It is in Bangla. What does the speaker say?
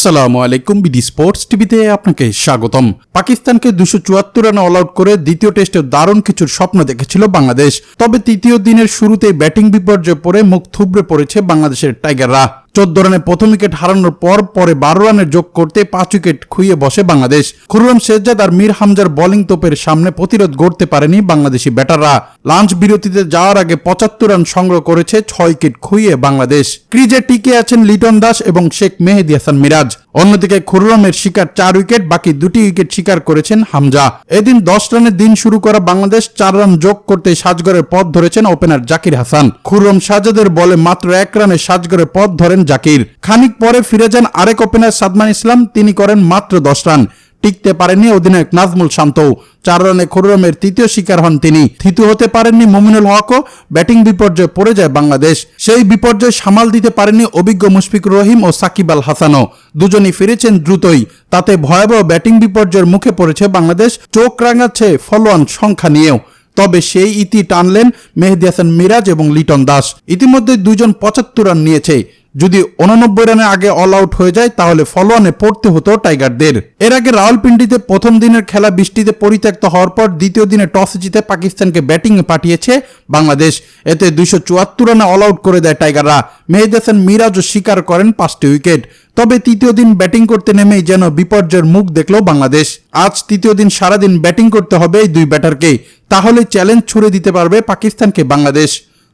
আসসালামু আলাইকুম বিডি স্পোর্টস টিভিতে আপনাকে স্বাগতম। পাকিস্তানকে দুশো চুয়াত্তর রান অল আউট করে দ্বিতীয় টেস্টে দারুণ কিছুর স্বপ্ন দেখেছিল বাংলাদেশ। তবে তৃতীয় দিনের শুরুতে ব্যাটিং বিপর্যয়ে পড়ে মুখ থুবড়ে পড়েছে বাংলাদেশের টাইগাররা। চোদ্দ রানে প্রথম উইকেট হারানোর পর পরে বারো রানের যোগ করতে পাঁচ উইকেট খুইয়ে বসে বাংলাদেশ। খুরুরাম শেজাদ আর মীর হামজার বোলিং তোপের সামনে প্রতিরোধ গড়তে পারেনি বাংলাদেশি ব্যাটাররা। লাঞ্চ বিরতিতে যাওয়ার আগে পঁচাত্তর রান সংগ্রহ করেছে ছয় উইকেট খুইয়ে বাংলাদেশ। ক্রিজে টিকে আছেন লিটন দাস এবং শেখ মেহেদি হাসান মিরাজ। অন্যদিকে খুররমের শিকার চার উইকেট, বাকি দুটি উইকেট শিকার করেছেন হামজা। এদিন দশ রানের দিন শুরু করা বাংলাদেশ চার রান যোগ করতে সাজগরের পথ ধরেছেন ওপেনার জাকির হাসান। খুররম সাজাদের বলে মাত্র এক রানে সাজগরের পথ ধরেন জাকির। খানিক পরে ফিরে যান আরেক ওপেনার সাদমান ইসলাম, তিনি করেন মাত্র দশ রান। টিকতে পারেননি অধিনায়ক নাজমুল শান্ত চার রানে খুররমের তৃতীয় শিকার হন তিনি। তৃতীয় হতে পারেননি মুমিনুল হকও, ব্যাটিং বিপর্যয়ে পড়ে যায় বাংলাদেশ। সেই বিপর্যয় সামাল দিতে পারেননি অভিজ্ঞ মুশফিকুর রহিম ও সাকিব আল হাসানও। দুজনই ফিরেছেন দ্রুতই। তাতে ভয়াবহ ব্যাটিং বিপর্যয়ের মুখে পড়েছে বাংলাদেশ। চোখ রাঙাচ্ছে ফলোয়ান সংখ্যা নিয়েও। তবে সেই ইতি টানলেন মেহেদি হাসান মিরাজ এবং লিটন দাস। ইতিমধ্যে দুজন পঁচাত্তর রান নিয়েছে। যদি উননব্বই রানে আগে অল আউট হয়ে যায়, তাহলে ফলোয়ানে পড়তে হতো টাইগারদের। এর আগে রাওয়ালপিন্ডিতে প্রথম দিনের খেলা বৃষ্টিতে পরিত্যক্ত হওয়ার পর দ্বিতীয় দিনে টস জিতে পাকিস্তানকে ব্যাটিংয়ে পাঠিয়েছে বাংলাদেশ। এতে দুইশো চুয়াত্তর রানে অল আউট করে দেয় টাইগাররা। মেহেদ হাসান মিরাজও স্বীকার করেন পাঁচটি উইকেট তবে তৃতীয় দিন ব্যাটিং করতে নেমেই যেন বিপর্যয়ের মুখ দেখল বাংলাদেশ। আজ তৃতীয় দিন সারাদিন ব্যাটিং করতে হবে এই দুই ব্যাটারকে তাহলে চ্যালেঞ্জ ছুড়ে দিতে পারবে পাকিস্তানকে বাংলাদেশ।